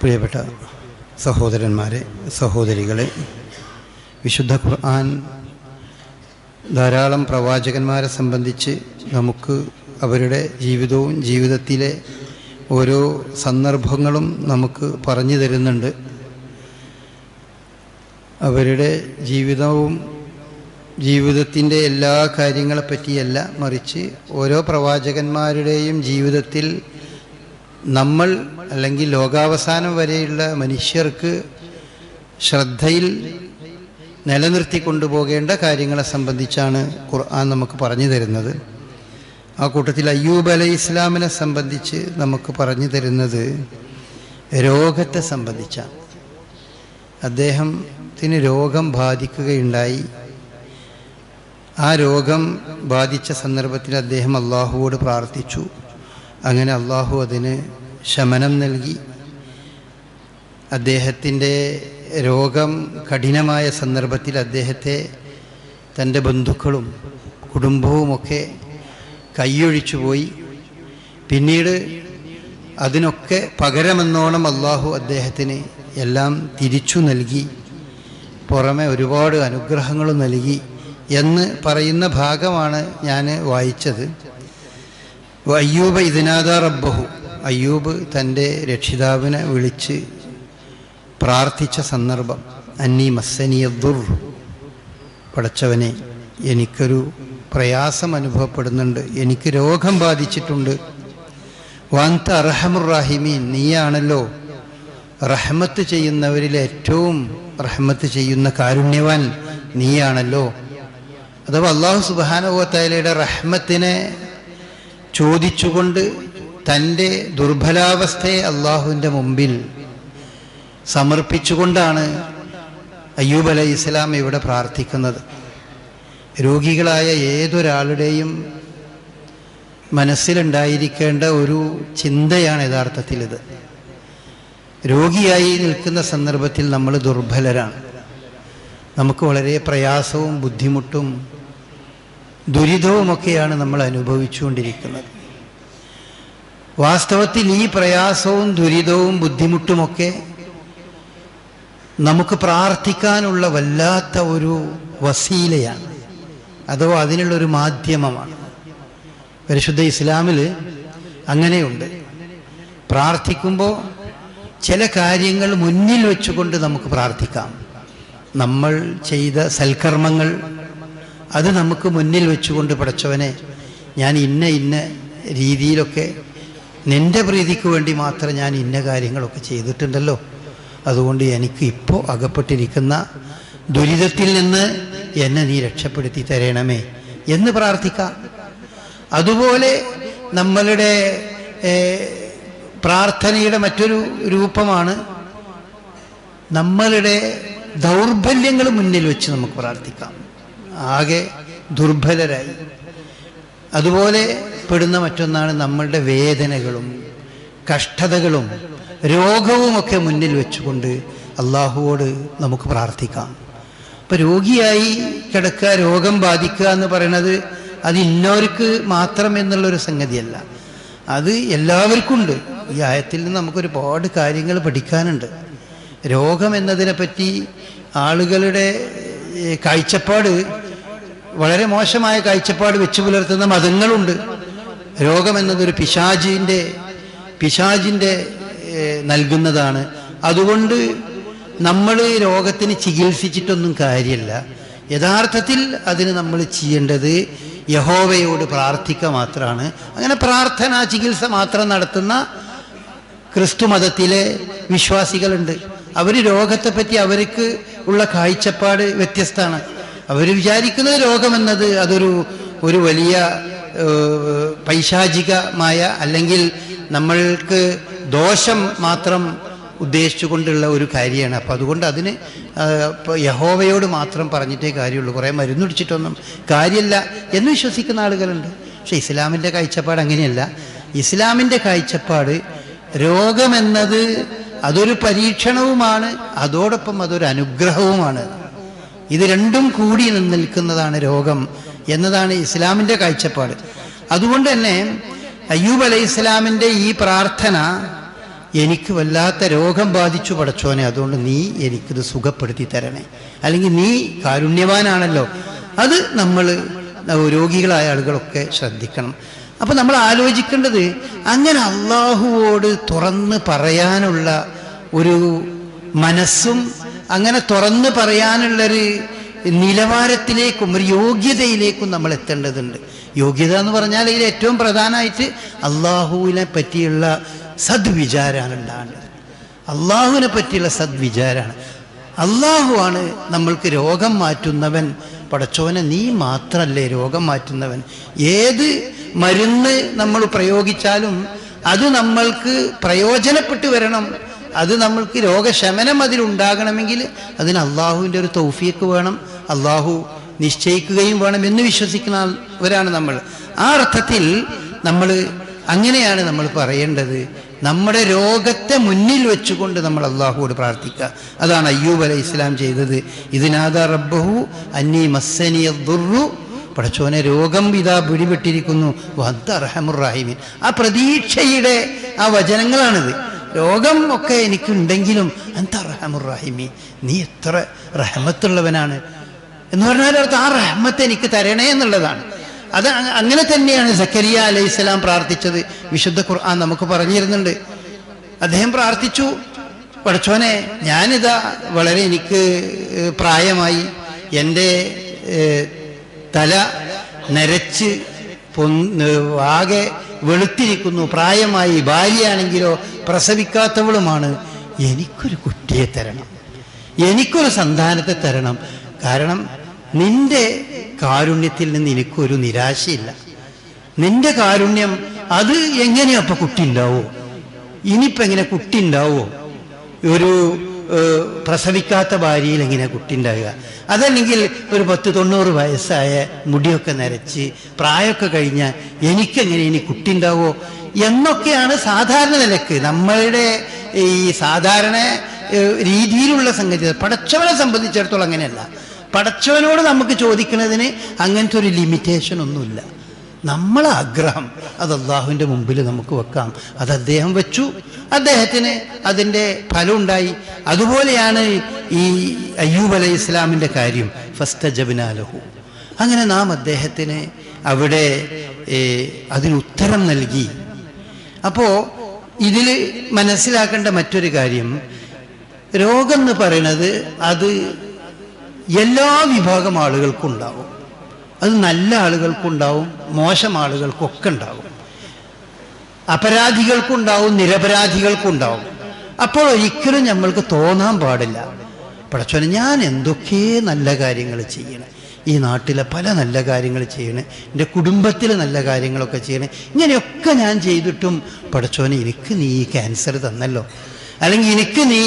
പ്രിയപ്പെട്ട സഹോദരന്മാരെ സഹോദരികളെ വിശുദ്ധ ഖുർആൻ ധാരാളം പ്രവാചകന്മാരെ സംബന്ധിച്ച് നമുക്ക് അവരുടെ ജീവിതവും ജീവിതത്തിലെ ഓരോ സന്ദർഭങ്ങളും നമുക്ക് പറഞ്ഞു തരുന്നുണ്ട്. അവരുടെ ജീവിതവും ജീവിതത്തിന്റെ എല്ലാ കാര്യങ്ങളെപ്പറ്റിയല്ല മറിച്ച് ഓരോ പ്രവാചകന്മാരുടെയും ജീവിതത്തിൽ നമ്മൾ അല്ലെങ്കിൽ ലോകാവസാനം വരെയുള്ള മനുഷ്യർക്ക് ശ്രദ്ധയിൽ നിലനിർത്തി കൊണ്ടുപോകേണ്ട കാര്യങ്ങളെ സംബന്ധിച്ചാണ് ഖുർആൻ നമുക്ക് പറഞ്ഞു തരുന്നത്. ആ കൂട്ടത്തിൽ അയ്യൂബ് അലൈഹി ഇസ്ലാമിനെ സംബന്ധിച്ച് നമുക്ക് പറഞ്ഞു തരുന്നത് രോഗത്തെ സംബന്ധിച്ചാണ്. അദ്ദേഹത്തിന് രോഗം ബാധിക്കുകയുണ്ടായി. ആ രോഗം ബാധിച്ച സന്ദർഭത്തിൽ അദ്ദേഹം അള്ളാഹുവോട് പ്രാർത്ഥിച്ചു. അങ്ങനെ അള്ളാഹു അതിന് ശമനം നൽകി. അദ്ദേഹത്തിന്റെ രോഗം കഠിനമായ സന്ദർഭത്തിൽ അദ്ദേഹത്തെ തന്റെ ബന്ധുക്കളും കുടുംബവുമൊക്കെ കൈയൊഴിച്ചു പോയി. പിന്നീട് അതിനൊക്കെ പകരമെന്നോണം അള്ളാഹു അദ്ദേഹത്തിന് എല്ലാം തിരിച്ചു നൽകി. പുറമെ ഒരുപാട് അനുഗ്രഹങ്ങളും നൽകി എന്ന് പറയുന്ന ഭാഗമാണ് ഞാൻ വായിച്ചത്. അയ്യൂബ് ഇതിനാദ റബ്ബഹു. അയ്യൂബ് തന്റെ രക്ഷിതാവിനെ വിളിച്ച് പ്രാർത്ഥിച്ച സന്ദർഭം അന്നി മസ്സനിയ ദുർ പടച്ചവനെ എനിക്കൊരു പ്രയാസം അനുഭവപ്പെടുന്നുണ്ട് എനിക്ക് രോഗം ബാധിച്ചിട്ടുണ്ട്. വാന്ത അർഹമുറാഹിമീൻ നീയാണല്ലോ. റഹ്മത്ത് ചെയ്യുന്നവരിൽ ഏറ്റവും റഹ്മത്ത് ചെയ്യുന്ന കാരുണ്യവാൻ നീയാണല്ലോ. അഥവാ അള്ളാഹു സുബാനുഭവത്തലയുടെ റഹ്മത്തിനെ ചോദിച്ചുകൊണ്ട് തന്റെ ദുർബലാവസ്ഥയെ അള്ളാഹുവിന്റെ മുമ്പിൽ സമർപ്പിച്ചുകൊണ്ടാണ് അയ്യൂബ് അലൈഹി ഇസ്ലാം ഇവിടെ പ്രാർത്ഥിക്കുന്നത്. രോഗികളായ ഏതൊരാളുടെയും മനസ്സിലുണ്ടായിരിക്കേണ്ട ഒരു ചിന്തയാണ് യഥാർത്ഥത്തിൽ ഇത് രോഗിയായി നിൽക്കുന്ന സന്ദർഭത്തിൽ നമ്മൾ ദുർബലരാണ്. നമുക്ക് വളരെ പ്രയാസവും ബുദ്ധിമുട്ടും ദുരിതവുമൊക്കെയാണ് നമ്മൾ അനുഭവിച്ചുകൊണ്ടിരിക്കുന്നത്. വാസ്തവത്തിൽ ഈ പ്രയാസവും ദുരിതവും ബുദ്ധിമുട്ടുമൊക്കെ നമുക്ക് പ്രാർത്ഥിക്കാനുള്ള വല്ലാത്ത ഒരു വസീലയാണ്. അഥവാ അതിനുള്ളൊരു മാധ്യമമാണ്. പരിശുദ്ധ ഇസ്ലാമിൽ അങ്ങനെയുണ്ട്. പ്രാർത്ഥിക്കുമ്പോൾ ചില കാര്യങ്ങൾ മുന്നിൽ വെച്ചുകൊണ്ട് നമുക്ക് പ്രാർത്ഥിക്കാം. നമ്മൾ ചെയ്ത സൽക്കർമ്മങ്ങൾ അത് നമുക്ക് മുന്നിൽ വെച്ചുകൊണ്ട് പഠിച്ചവനെ ഞാൻ ഇന്ന ഇന്ന രീതിയിലൊക്കെ നിന്റെ പ്രീതിക്ക് വേണ്ടി മാത്രം ഞാൻ ഇന്ന കാര്യങ്ങളൊക്കെ ചെയ്തിട്ടുണ്ടല്ലോ. അതുകൊണ്ട് എനിക്ക് ഇപ്പോൾ അകപ്പെട്ടിരിക്കുന്ന ദുരിതത്തിൽ നിന്ന് എന്നെ നീ രക്ഷപ്പെടുത്തി തരണമേ എന്ന് പ്രാർത്ഥിക്കാം. അതുപോലെ നമ്മളുടെ പ്രാർത്ഥനയുടെ മറ്റൊരു രൂപമാണ് നമ്മളുടെ ദൗർബല്യങ്ങൾ മുന്നിൽ വെച്ച് നമുക്ക് പ്രാർത്ഥിക്കാം. ആകെ ദുർബലരായി. അതുപോലെ പെടുന്ന മറ്റൊന്നാണ് നമ്മളുടെ വേദനകളും കഷ്ടതകളും രോഗവുമൊക്കെ മുന്നിൽ വെച്ചുകൊണ്ട് അള്ളാഹുവോട് നമുക്ക് പ്രാർത്ഥിക്കാം. ഇപ്പം രോഗിയായി കിടക്കുക രോഗം ബാധിക്കുക എന്ന് പറയുന്നത് അത് ഇന്നോർക്ക് മാത്രം എന്നുള്ളൊരു സംഗതിയല്ല. അത് എല്ലാവർക്കും ഉണ്ട് ഈ ആയത്തിൽ നിന്ന് നമുക്കൊരുപാട് കാര്യങ്ങൾ പഠിക്കാനുണ്ട്. രോഗം എന്നതിനെപ്പറ്റി ആളുകളുടെ കാഴ്ചപ്പാട് വളരെ മോശമായ കാഴ്ചപ്പാട് വെച്ചു പുലർത്തുന്ന മതങ്ങളുണ്ട്. രോഗം എന്നതൊരു പിശാജിന്റെ പിശാജിന്റെ നൽകുന്നതാണ്. അതുകൊണ്ട് നമ്മൾ രോഗത്തിന് ചികിത്സിച്ചിട്ടൊന്നും കാര്യമില്ല യഥാർത്ഥത്തിൽ അതിന് നമ്മൾ ചെയ്യേണ്ടത് യഹോവയോട് പ്രാർത്ഥിക്കുക മാത്രമാണ് അങ്ങനെ പ്രാർത്ഥന ചികിത്സ മാത്രം നടത്തുന്ന ക്രിസ്തു മതത്തിലെ വിശ്വാസികളുണ്ട്. അവർ രോഗത്തെപ്പറ്റി അവർക്ക് ഉള്ള കാഴ്ചപ്പാട് വ്യത്യസ്തമാണ്. അവർ വിചാരിക്കുന്നത് രോഗമെന്നത് അതൊരു ഒരു വലിയ പൈശാചികമായ അല്ലെങ്കിൽ നമ്മൾക്ക് ദോഷം മാത്രം ഉദ്ദേശിച്ചുകൊണ്ടുള്ള ഒരു കാര്യമാണ്. അപ്പോൾ അതുകൊണ്ട് അതിന് യഹോവയോട് മാത്രം പറഞ്ഞിട്ടേ കാര്യമുള്ളൂ. കുറേ മരുന്നുടിച്ചിട്ടൊന്നും കാര്യമില്ല എന്ന് വിശ്വസിക്കുന്ന ആളുകളുണ്ട്. പക്ഷെ ഇസ്ലാമിന്റെ കാഴ്ചപ്പാട് അങ്ങനെയല്ല. ഇസ്ലാമിന്റെ കാഴ്ചപ്പാട് രോഗമെന്നത് അതൊരു പരീക്ഷണവുമാണ് അതോടൊപ്പം അതൊരു അനുഗ്രഹവുമാണ്. ഇത് രണ്ടും കൂടി നിൽക്കുന്നതാണ് രോഗം എന്നതാണ് ഇസ്ലാമിന്റെ കാഴ്ചപ്പാട്. അതുകൊണ്ട് തന്നെ അയ്യൂബ് അലൈഹി ഇസ്ലാമിന്റെ ഈ പ്രാർത്ഥന എനിക്ക് വല്ലാത്ത രോഗം ബാധിച്ചു പടച്ചോനെ. അതുകൊണ്ട് നീ എനിക്കിത് സുഖപ്പെടുത്തി തരണേ. അല്ലെങ്കിൽ നീ കാരുണ്യവാനാണല്ലോ. അത് നമ്മൾ രോഗികളായ ആളുകളൊക്കെ ശ്രദ്ധിക്കണം. അപ്പം നമ്മൾ ആലോചിക്കേണ്ടത് അങ്ങനെ അള്ളാഹുവോട് തുറന്ന് പറയാനുള്ള ഒരു മനസ്സും അങ്ങനെ തുറന്ന് പറയാനുള്ളൊരു നിലവാരത്തിലേക്കും ഒരു യോഗ്യതയിലേക്കും നമ്മൾ എത്തേണ്ടതുണ്ട്. യോഗ്യത എന്ന് പറഞ്ഞാൽ ഇതിൽ ഏറ്റവും പ്രധാനമായിട്ട് അള്ളാഹുവിനെ പറ്റിയുള്ള സദ്വിചാരമാണ് ഉണ്ടാകേണ്ടത്. അള്ളാഹുവിനെ പറ്റിയുള്ള സദ്വിചാരമാണ് അള്ളാഹുവാണ് നമ്മൾക്ക് രോഗം മാറ്റുന്നവൻ. പടച്ചോനെ നീ മാത്രമല്ലേ രോഗം മാറ്റുന്നവൻ? ഏത് മരുന്ന് നമ്മൾ പ്രയോഗിച്ചാലും അത് നമ്മൾക്ക് പ്രയോജനപ്പെട്ട് വരണം. അത് നമ്മൾക്ക് രോഗശമനം അതിലുണ്ടാകണമെങ്കിൽ അതിന് അള്ളാഹുവിന്റെ ഒരു തൗഫീക്ക് വേണം അള്ളാഹു നിശ്ചയിക്കുകയും വേണം എന്ന് വിശ്വസിക്കുന്നവരാണ് നമ്മൾ. ആ അർത്ഥത്തിൽ നമ്മൾ അങ്ങനെയാണ് നമ്മൾ പറയേണ്ടത്. നമ്മുടെ രോഗത്തെ മുന്നിൽ വെച്ചുകൊണ്ട് നമ്മൾ അള്ളാഹുവോട് പ്രാർത്ഥിക്കുക. അതാണ് അയ്യൂബ് അലൈഹി ഇസ്ലാം ചെയ്തത്. ഇതിനാദ റബ്ബഹു അന്നി മസ്സനിയ ദുർറു പടച്ചോനെ രോഗം ഇതാ പിടിപെട്ടിരിക്കുന്നു. വദ്ദ റഹമുറാഹിമീൻ ആ പ്രതീക്ഷയുടെ ആ വചനങ്ങളാണിത്. രോഗം ഒക്കെ എനിക്കുണ്ടെങ്കിലും അന്ത റഹമുറഹിമി നീ എത്ര റഹമത്തുള്ളവനാണ്? എന്ന് പറഞ്ഞാൽ അർത്ഥം ആ റഹ്മത്ത് എനിക്ക് തരണേ എന്നുള്ളതാണ്. അത് അങ്ങനെ തന്നെയാണ് സക്കരിയ അലൈഹി സ്വലാം പ്രാർത്ഥിച്ചത്. വിശുദ്ധ ഖുർആൻ നമുക്ക് പറഞ്ഞിരുന്നുണ്ട്. അദ്ദേഹം പ്രാർത്ഥിച്ചു. പഠിച്ചോനെ ഞാനിതാ വളരെ എനിക്ക് പ്രായമായി എന്റെ തല നരച്ച് പൊന്ന് ആകെ വെളുത്തിരിക്കുന്നു. പ്രായമായി ഭാര്യയാണെങ്കിലോ പ്രസവിക്കാത്തവളുമാണ്. എനിക്കൊരു കുട്ടിയെ തരണം. എനിക്കൊരു സന്താനത്തെ തരണം. കാരണം നിന്റെ കാരുണ്യത്തിൽ നിന്ന് എനിക്കൊരു നിരാശയില്ല. നിന്റെ കാരുണ്യം അത് എങ്ങനെയാ അപ്പൊ കുട്ടി ഉണ്ടാവോ? ഇനിയിപ്പോ എങ്ങനെ കുട്ടി ഉണ്ടാവോ? ഒരു പ്രസവിക്കാത്ത ഭാര്യയിൽ എങ്ങനെ കുട്ടി ഉണ്ടാവുക അതല്ലെങ്കിൽ ഒരു പത്ത് തൊണ്ണൂറ് വയസ്സായ മുടിയൊക്കെ നരച്ച് പ്രായമൊക്കെ കഴിഞ്ഞാൽ എനിക്കെങ്ങനെ ഇനി കുട്ടി ഉണ്ടാവോ എന്നൊക്കെയാണ് സാധാരണ നിലയ്ക്ക്. നമ്മളുടെ ഈ സാധാരണ രീതിയിലുള്ള സംഗതി പടച്ചവനെ സംബന്ധിച്ചിടത്തോളം അങ്ങനെയല്ല. പടച്ചവനോട് നമുക്ക് ചോദിക്കുന്നതിന് അങ്ങനത്തെ ഒരു ലിമിറ്റേഷൻ ഒന്നുമില്ല. നമ്മളെ ആഗ്രഹം അത് അള്ളാഹുവിന്റെ മുമ്പിൽ നമുക്ക് വെക്കാം. അത് അദ്ദേഹം വെച്ചു. അദ്ദേഹത്തിന് അതിന്റെ ഫലമുണ്ടായി. അതുപോലെയാണ് ഈ അയ്യൂബ് അലൈഹി ഇസ്ലാമിന്റെ കാര്യം. ഫസ്റ്റ് ജബിനാലഹു അങ്ങനെ നാം അദ്ദേഹത്തിന് അവിടെ അതിന് ഉത്തരം നൽകി. അപ്പോൾ ഇതിൽ മനസ്സിലാക്കേണ്ട മറ്റൊരു കാര്യം. രോഗം എന്ന് പറയുന്നത് അത് എല്ലാ വിഭാഗം ആളുകൾക്കും ഉണ്ടാവും. അത് നല്ല ആളുകൾക്കുണ്ടാവും മോശം ആളുകൾക്കൊക്കെ ഉണ്ടാവും. അപരാധികൾക്കുണ്ടാവും നിരപരാധികൾക്കുണ്ടാവും. അപ്പോൾ ഒരിക്കലും നമ്മൾക്ക് തോന്നാൻ പാടില്ല. പടച്ചോനെ ഞാൻ എന്തൊക്കെ നല്ല കാര്യങ്ങൾ ചെയ്യണം? ഈ നാട്ടിലെ പല നല്ല കാര്യങ്ങൾ ചെയ്യണേ. എന്റെ കുടുംബത്തിൽ നല്ല കാര്യങ്ങളൊക്കെ ചെയ്യണേ. ഇങ്ങനെയൊക്കെ ഞാൻ ചെയ്തിട്ടും പടച്ചോനെ എനിക്ക് നീ ഈ ക്യാൻസർ തന്നല്ലോ. അല്ലെങ്കിൽ എനിക്ക് നീ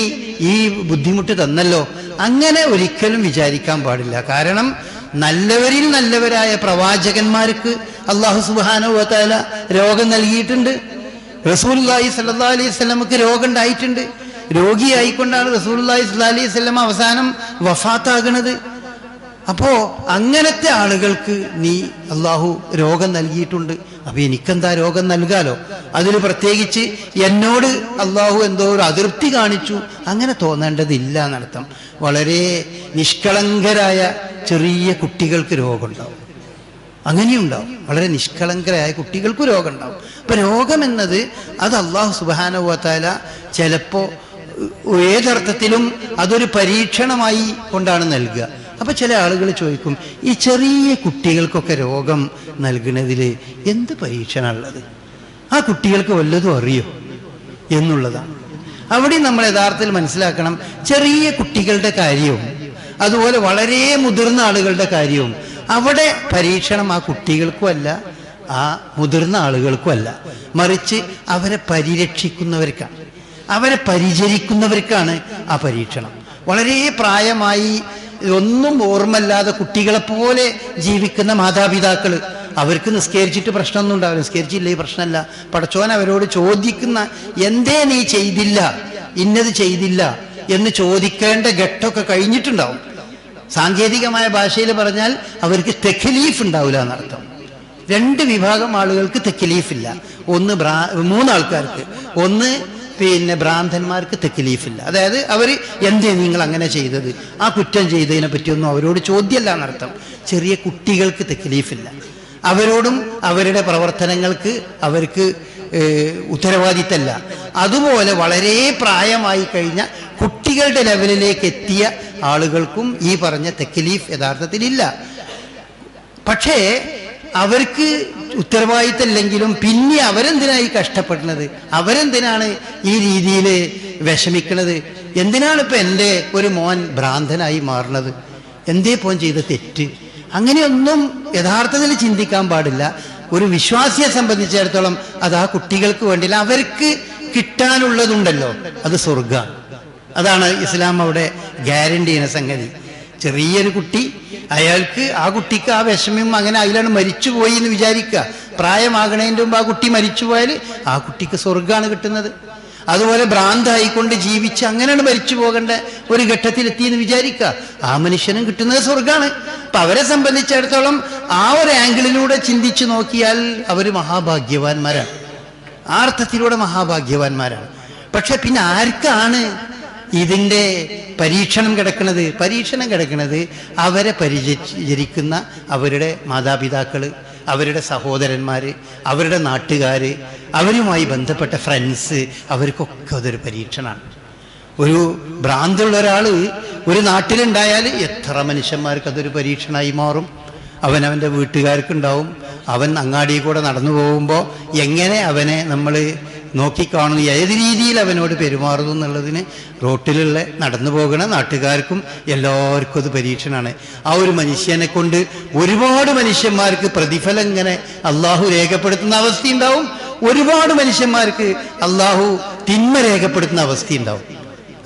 ഈ ബുദ്ധിമുട്ട് തന്നല്ലോ. അങ്ങനെ ഒരിക്കലും വിചാരിക്കാൻ പാടില്ല. കാരണം നല്ലവരിൽ നല്ലവരായ പ്രവാചകന്മാർക്ക് അള്ളാഹു സുബാനുവല രോഗം നൽകിയിട്ടുണ്ട്. റസൂല്ലായി സല്ലാ അലൈഹി സ്വലമക്ക് രോഗം ഉണ്ടായിട്ടുണ്ട് രോഗിയായിക്കൊണ്ടാണ് റസൂല്ലായി സല്ലാ അലൈഹി സ്വലം അവസാനം വഫാത്താകണത്. അപ്പോ അങ്ങനത്തെ ആളുകൾക്ക് നീ അള്ളാഹു രോഗം നൽകിയിട്ടുണ്ട്. അപ്പൊ എനിക്കെന്താ രോഗം നൽകാലോ? അതിൽ പ്രത്യേകിച്ച് എന്നോട് അള്ളാഹു എന്തോ ഒരു അതൃപ്തി കാണിച്ചു. അങ്ങനെ തോന്നേണ്ടതില്ല എന്നർത്ഥം. വളരെ നിഷ്കളങ്കരായ ചെറിയ കുട്ടികൾക്ക് രോഗമുണ്ടാവും. അങ്ങനെയുണ്ടാവും. വളരെ നിഷ്കളങ്കരായ കുട്ടികൾക്ക് രോഗമുണ്ടാവും. അപ്പൊ രോഗം എന്നത് അത് അള്ളാഹു സുബാനുവത്താല ചിലപ്പോ ഏതർത്ഥത്തിലും അതൊരു പരീക്ഷണമായി കൊണ്ടാണ് നൽകുക. അപ്പൊ ചില ആളുകൾ ചോദിക്കും ഈ ചെറിയ കുട്ടികൾക്കൊക്കെ രോഗം നൽകുന്നതിൽ എന്ത് പരീക്ഷണമുള്ളത് ആ കുട്ടികൾക്ക് വല്ലതും അറിയോ? എന്നുള്ളതാണ്. അവിടെ നമ്മൾ യഥാർത്ഥത്തിൽ മനസ്സിലാക്കണം ചെറിയ കുട്ടികളുടെ കാര്യവും അതുപോലെ വളരെ മുതിർന്ന ആളുകളുടെ കാര്യവും. അവിടെ പരീക്ഷണം ആ കുട്ടികൾക്കുമല്ല ആ മുതിർന്ന ആളുകൾക്കുമല്ല മറിച്ച് അവരെ പരിരക്ഷിക്കുന്നവർക്കാണ്. അവരെ പരിചരിക്കുന്നവർക്കാണ് ആ പരീക്ഷണം. വളരെ പ്രായമായി ഒന്നും ഓർമ്മല്ലാതെ കുട്ടികളെപ്പോലെ ജീവിക്കുന്ന മാതാപിതാക്കൾ അവർക്ക് നിസ്കരിച്ചിട്ട് പ്രശ്നമൊന്നും ഉണ്ടാവില്ല. നിസ്കരിച്ചില്ല ഈ പ്രശ്നമല്ല. പടച്ചോൻ അവരോട് ചോദിക്കുന്ന എന്തേ നീ ചെയ്തില്ല? ഇന്നത് ചെയ്തില്ല? എന്ന് ചോദിക്കേണ്ട ഘട്ടമൊക്കെ കഴിഞ്ഞിട്ടുണ്ടാവും. സാങ്കേതികമായ ഭാഷയിൽ പറഞ്ഞാൽ അവർക്ക് തെക്കലീഫ് ഉണ്ടാവില്ല എന്നർത്ഥം. രണ്ട് വിഭാഗം ആളുകൾക്ക് തെക്കലീഫില്ല. ഒന്ന് ബ്രാ മൂന്നാൾക്കാർക്ക്. ഒന്ന് പിന്നെ ഭ്രാന്തന്മാർക്ക് ഇല്ല അതായത് അവർ എന്തേ നിങ്ങൾ അങ്ങനെ ചെയ്തത്? ആ കുറ്റം ചെയ്തതിനെ പറ്റിയൊന്നും അവരോട് ചോദ്യമല്ല എന്നർത്ഥം. ചെറിയ കുട്ടികൾക്ക് തെക്കിലീഫില്ല. അവരോടും അവരുടെ പ്രവർത്തനങ്ങൾക്ക് അവർക്ക് ഉത്തരവാദിത്തല്ല. അതുപോലെ വളരെ പ്രായമായി കഴിഞ്ഞ കുട്ടികളുടെ ലെവലിലേക്ക് എത്തിയ ആളുകൾക്കും ഈ പറഞ്ഞ തെക്കിലീഫ് യഥാർത്ഥത്തിലില്ല. പക്ഷേ അവർക്ക് ഉത്തരവാദിത്തമില്ലെങ്കിലും പിന്നെ അവരെന്തിനായി കഷ്ടപ്പെടുന്നത്? അവരെന്തിനാണ് ഈ രീതിയിൽ വിഷമിക്കുന്നത്? എന്തിനാണ് ഇപ്പം എന്റെ ഒരു മോൻ ഭ്രാന്തനായി മാറുന്നത്? എന്തേ പോൻ ചെയ്ത തെറ്റ്? അങ്ങനെയൊന്നും യഥാർത്ഥത്തിൽ ചിന്തിക്കാൻ പാടില്ല. ഒരു വിശ്വാസിയെ സംബന്ധിച്ചിടത്തോളം അത് ആ കുട്ടികൾക്ക് വേണ്ടിയില്ല അവർക്ക് കിട്ടാനുള്ളതുണ്ടല്ലോ. അത് സ്വർഗമാണ് അതാണ് ഇസ്ലാം അവിടെ ഗ്യാരണ്ടി ചെയ്യുന്ന സംഗതി. ചെറിയൊരു കുട്ടി അയാൾക്ക് ആ കുട്ടിക്ക് ആ വിഷമം അങ്ങനെ അതിലാണ് മരിച്ചുപോയി എന്ന് വിചാരിക്കുക. പ്രായമാകണതിന്റെ മുമ്പ് ആ കുട്ടി മരിച്ചു പോയാൽ ആ കുട്ടിക്ക് സ്വർഗമാണ് കിട്ടുന്നത്. അതുപോലെ ഭ്രാന്തായിക്കൊണ്ട് ജീവിച്ച് അങ്ങനെയാണ് മരിച്ചു പോകേണ്ട ഒരു ഘട്ടത്തിലെത്തി എന്ന് വിചാരിക്കുക. ആ മനുഷ്യനും കിട്ടുന്നത് സ്വർഗമാണ് അപ്പൊ അവരെ സംബന്ധിച്ചിടത്തോളം ആ ഒരു ആംഗിളിലൂടെ ചിന്തിച്ചു നോക്കിയാൽ അവർ മഹാഭാഗ്യവാന്മാരാണ്. ആ അർത്ഥത്തിലൂടെ മഹാഭാഗ്യവാന്മാരാണ്. പക്ഷെ പിന്നെ ആർക്കാണ് ഇതിന്റെ പരീക്ഷണം കിടക്കുന്നത് പരീക്ഷണം കിടക്കുന്നത് അവരെ പരിചരിക്കുന്ന അവരുടെ മാതാപിതാക്കൾ അവരുടെ സഹോദരന്മാർ അവരുടെ നാട്ടുകാർ അവരുമായി ബന്ധപ്പെട്ട ഫ്രണ്ട്സ് അവർക്കൊക്കെ അതൊരു പരീക്ഷണമാണ് ഒരു ഭ്രാന്തുള്ള ഒരാൾ ഒരു നാട്ടിലുണ്ടായാൽ എത്ര മനുഷ്യന്മാർക്ക് അതൊരു പരീക്ഷണമായി മാറും? അവൻ അവന്റെ വീട്ടുകാർക്കുണ്ടാവും അവൻ അങ്ങാടിയിൽ കൂടെ നടന്നു പോകുമ്പോൾ എങ്ങനെ അവനെ നമ്മൾ നോക്കിക്കാണുന്നു. ഏത് രീതിയിൽ അവനോട് പെരുമാറുന്നു എന്നുള്ളതിന് റോട്ടിലുള്ള നടന്നു പോകുന്ന നാട്ടുകാർക്കും എല്ലാവർക്കും അത് പരീക്ഷണമാണ്. ആ ഒരു മനുഷ്യനെ കൊണ്ട് ഒരുപാട് മനുഷ്യന്മാർക്ക് പ്രതിഫലം ഇങ്ങനെ അള്ളാഹു രേഖപ്പെടുത്തുന്ന അവസ്ഥയുണ്ടാവും. ഒരുപാട് മനുഷ്യന്മാർക്ക് അള്ളാഹു തിന്മ രേഖപ്പെടുത്തുന്ന അവസ്ഥയുണ്ടാവും.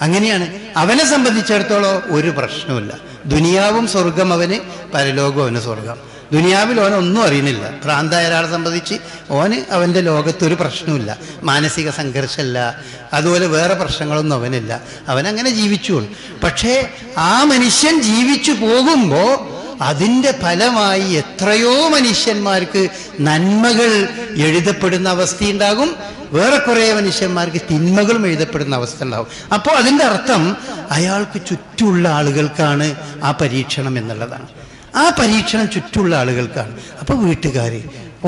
അങ്ങനെയാണ്. അവനെ സംബന്ധിച്ചിടത്തോളം ഒരു പ്രശ്നവുമില്ല. ദുനിയാവും സ്വർഗം അവന് പരലോകവും അവന് സ്വർഗം ദുനിയാവിൽ ഓൻ ഒന്നും അറിയുന്നില്ല. ഭ്രാന്തായ ഒരാളെ സംബന്ധിച്ച് ഓന് അവന്റെ ലോകത്തൊരു പ്രശ്നമില്ല മാനസിക സംഘർഷമല്ല. അതുപോലെ വേറെ പ്രശ്നങ്ങളൊന്നും അവനില്ല. അവനങ്ങനെ ജീവിച്ചു പോകും പക്ഷേ ആ മനുഷ്യൻ ജീവിച്ചു പോകുമ്പോൾ അതിന്റെ ഫലമായി എത്രയോ മനുഷ്യന്മാർക്ക് നന്മകൾ എഴുതപ്പെടുന്ന അവസ്ഥയുണ്ടാകും. വേറെ കുറേ മനുഷ്യന്മാർക്ക് തിന്മകളും എഴുതപ്പെടുന്ന അവസ്ഥ ഉണ്ടാവും അപ്പോൾ അതിന്റെ അർത്ഥം അയാൾക്ക് ചുറ്റുമുള്ള ആളുകൾക്കാണ് ആ പരീക്ഷണം എന്നുള്ളതാണ്. ആ പരീക്ഷണം ചുറ്റുമുള്ള ആളുകൾക്കാണ്. അപ്പോൾ വീട്ടുകാർ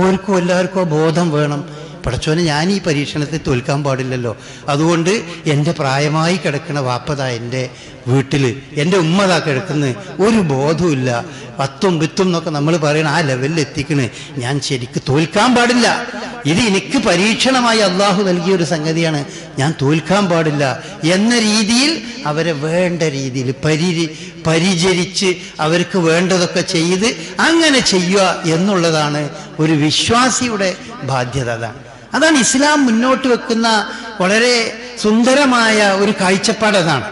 ഓർക്കും എല്ലാവർക്കും ബോധം വേണം. പടച്ചോനെ ഞാൻ ഈ പരീക്ഷണത്തിൽ തോൽക്കാൻ പാടില്ലല്ലോ. അതുകൊണ്ട് എന്റെ പ്രായമായി കിടക്കുന്ന വാപ്പത എന്റെ വീട്ടിൽ എന്റെ ഉമ്മതാ കിടക്കുന്ന. ഒരു ബോധവുമില്ല പത്തും വിത്തും എന്നൊക്കെ നമ്മൾ പറയണ ആ ലെവലിൽ എത്തിക്കണ്. ഞാൻ ശരിക്ക് തോൽക്കാൻ പാടില്ല. ഇത് എനിക്ക് പരീക്ഷണമായി അള്ളാഹു നൽകിയ ഒരു സംഗതിയാണ്. ഞാൻ തോൽക്കാൻ പാടില്ല എന്ന രീതിയിൽ അവരെ വേണ്ട രീതിയിൽ പരി പരിചരിച്ച് അവർക്ക് വേണ്ടതൊക്കെ ചെയ്ത് അങ്ങനെ ചെയ്യുക എന്നുള്ളതാണ് ഒരു വിശ്വാസിയുടെ ബാധ്യത അതാണ്. അതാണ് ഇസ്ലാം മുന്നോട്ട് വെക്കുന്ന വളരെ സുന്ദരമായ ഒരു കാഴ്ചപ്പാട് അതാണ്.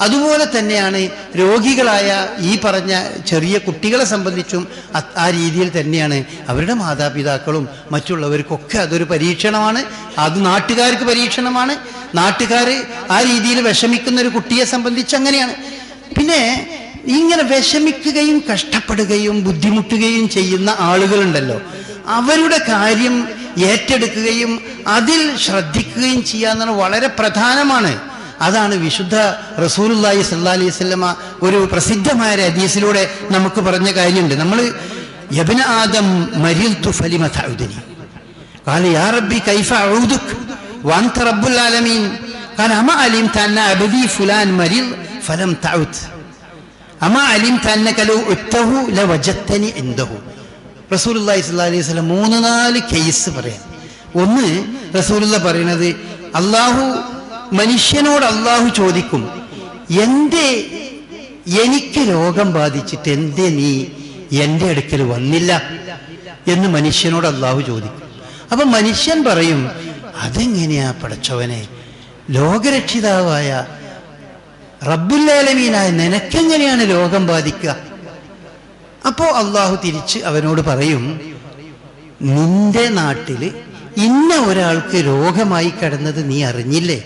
അതുപോലെ തന്നെയാണ് രോഗികളായ ഈ പറഞ്ഞ ചെറിയ കുട്ടികളെ സംബന്ധിച്ചും ആ രീതിയിൽ തന്നെയാണ് അവരുടെ മാതാപിതാക്കളും മറ്റുള്ളവർക്കൊക്കെ അതൊരു പരീക്ഷണമാണ്. അത് നാട്ടുകാർക്ക് പരീക്ഷണമാണ്. നാട്ടുകാർ ആ രീതിയിൽ വിഷമിക്കുന്ന ഒരു കുട്ടിയെ സംബന്ധിച്ച് അങ്ങനെയാണ്. പിന്നെ ഇങ്ങനെ വിഷമിക്കുകയും കഷ്ടപ്പെടുകയും ബുദ്ധിമുട്ടുകയും ചെയ്യുന്ന ആളുകളുണ്ടല്ലോ. അവരുടെ കാര്യം ഏറ്റെടുക്കുകയും അതിൽ ശ്രദ്ധിക്കുകയും ചെയ്യാന്ന് വളരെ പ്രധാനമാണ് അതാണ് വിശുദ്ധ റസൂലുല്ലാഹി സല്ലാ അലൈഹി സ്വല്ലമ ഒരു പ്രസിദ്ധമായ ഒരു ഹദീസിലൂടെ നമുക്ക് പറഞ്ഞ കാര്യമുണ്ട് നമ്മൾ യബന ആദം മരിൽ ഫലിമ തഉദനി قال يا ربي كيف أعوذك وأنت رب العالمين قال أما علمت أن عبدي فلان مريض فلم تعد أما علمت أنك لو عدته لوجدتني عنده റസൂലുള്ളാഹി സ്വല്ലല്ലാഹി അലൈഹി മൂന്ന് നാല് കേസ് പറയാം. ഒന്ന് റസൂലുള്ള പറയുന്നത് അള്ളാഹു മനുഷ്യനോട് അള്ളാഹു ചോദിക്കും എന്തേ എനിക്ക് രോഗം ബാധിച്ചിട്ട് എന്തേ നീ എന്റെ അടുക്കൽ വന്നില്ല? എന്ന് മനുഷ്യനോട് അള്ളാഹു ചോദിക്കും. അപ്പൊ മനുഷ്യൻ പറയും അതെങ്ങനെയാ പടച്ചവനെ? ലോകരക്ഷിതാവായ റബ്ബുല്ലാലമീനായ നിനക്കെങ്ങനെയാണ് രോഗം ബാധിക്കുക? അപ്പോ അള്ളാഹു തിരിച്ച് അവനോട് പറയും നിന്റെ നാട്ടിൽ ഇന്ന ഒരാൾക്ക് രോഗമായി കിടന്നത് നീ അറിഞ്ഞില്ലേ?